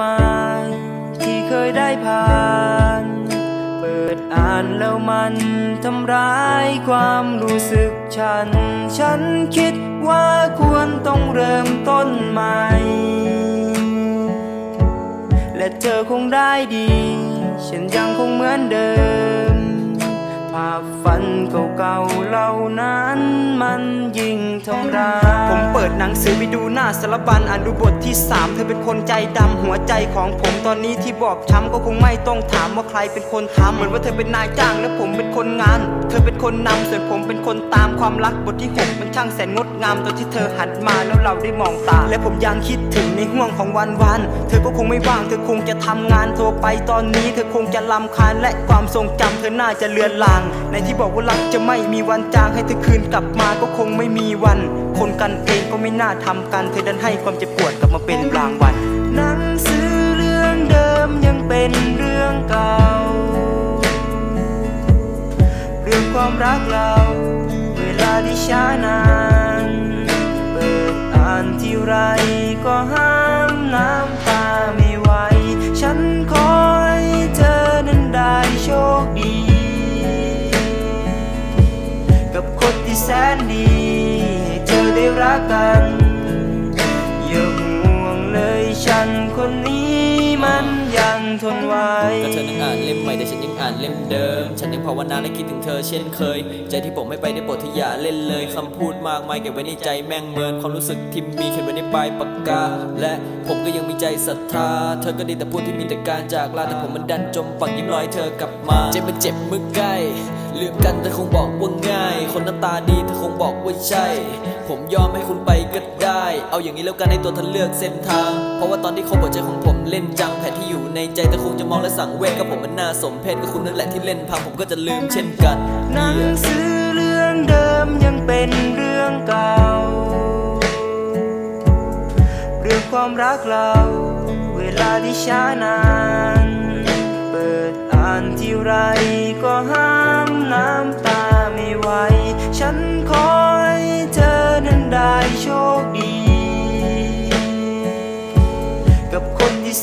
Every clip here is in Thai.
มาย ที่เคยได้ผ่าน เปิดอ่านแล้วมันทำร้ายความรู้สึกฉัน ฉันคิดว่าควรต้องเริ่มต้นใหม่ และเธอคงได้ดี ฉันยังคงเหมือนเดิม ภาพฝันเก่าๆเหล่านั้นมันยิ่งทำร้าย ดหนังสือไปดูหน้าสารบัญอ่านดูบทที่ 3 เธอเป็นคนใจดำหัวใจของผมตอนนี้ที่บอบช้ำก็คงไม่ต้องถามว่าใครเป็นคนทำเหมือนว่าเธอเป็นนายจ้างและผมเป็นคนงาน เธอเป็นคนนำส่วนผมเป็นคนตามความรักบทที่6มันช่างแสนงดงามตอนที่เธอหันมาแล้วเราได้มองตา และผมยังคิดถึงในห่วงของวันวัน เธอก็คงไม่ว่าง เธอคงจะทำงานโทรไปตอนนี้ เธอคงจะลำคาญและความทรงจำเธอน่าจะเลือนลาง ในที่บอกว่ารักจะไม่มีวันจางให้เธอคืนกลับมาก็คงไม่มีวัน คนกันเองก็ไม่น่าทำกัน เธอดันให้ความเจ็บปวดกลับมาเป็นรางวัล ความรักเรา เวลาที่ช้านานเปิดอ่านที่ไรก็ห้ามน้ำตาไม่ไหว ฉันขอให้เธอนั้นได้โชคดี กับคนที่แสนดีให้เธอได้รักกัน ยังอ่านเล่มใหม่แต่ฉันยังอ่านเล่มเดิม ฉันยังภาวนาและคิดถึงเธอเช่นเคย ใจที่ผมไม่ไปได้โปรดเธออย่าเล่นเลยคำพูดมากมายเก็บไว้ในใจแม่งเมินความรู้สึกที่มีเขียนไว้ในปลายปากกา และผมก็ยังมีใจศรัทธา เธอก็ดีแต่พูดที่มีแต่การจากลาแต่ผมมันดันจมปักยิ้มลอยเธอกลับมา เจ็บมันเจ็บเมื่อใกล้ เลือกกันเธอคงบอกว่าง่าย คนหน้าตาดีเธอคงบอกว่าใช่ ผมยอมให้คุณไปก็ได้ เอาอย่างนี้แล้วกันให้ตัวเธอเลือกเส้นทาง เพราะว่าตอนที่เขาหัวใจของผมเล่นจังแผนที่อยู่ในใจแต่คงจะมองและสั่งเวทก็ผมมันน่าสมเพชก็คุณนั่นแหละที่เล่นพังผมก็จะลืมเช่นกันหนังสือเรื่องเดิมยังเป็นเรื่องเก่าเรื่องความรักเราเวลาที่ช้านาน เปิดอ่านที่ไรก็ห้า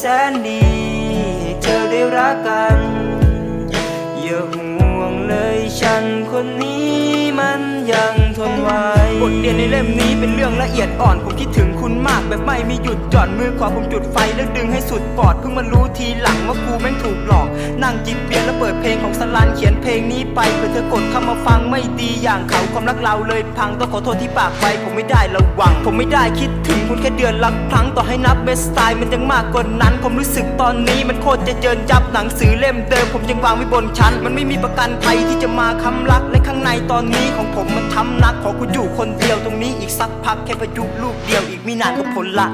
แสนดี เธอได้รักกัน ล่มนี้เป็นเรื่องละเอียดอ่อน ผมคิดถึงคุณมากแบบไม่มีหยุดหย่อนมือขวาผมจุดไฟแล้วดึงให้สุดปอดเพิ่งมารู้ทีหลังว่ากูแม่งถูกหลอก นั่งจิบเบียร์แล้วเปิดเพลงของสลันเขียนเพลงนี้ไปเพื่อเธอกดเข้ามาฟังไม่ดีอย่างเขาความรักเราเลยพังต้องขอโทษที่ปากไปผมไม่ได้ระวัง ผมไม่ได้คิดถึงคุณแค่เดือนละครั้งต่อให้นับเบสไตล์มันยังมากกว่านั้น ผมรู้สึกตอนนี้มันโคตรจะเจินจับหนังสือเล่มเดิมผมยังวางไว้บนชั้น มันไม่มีประกันภัยที่จะมาค้ำรักและข้างในตอนนี้ของผมมันช้ำนักขอคุณอยู่คนเดียวตรงนี้อีกสักพักแค่พายุลูกเดียวอีกไม่นานก็ผลละ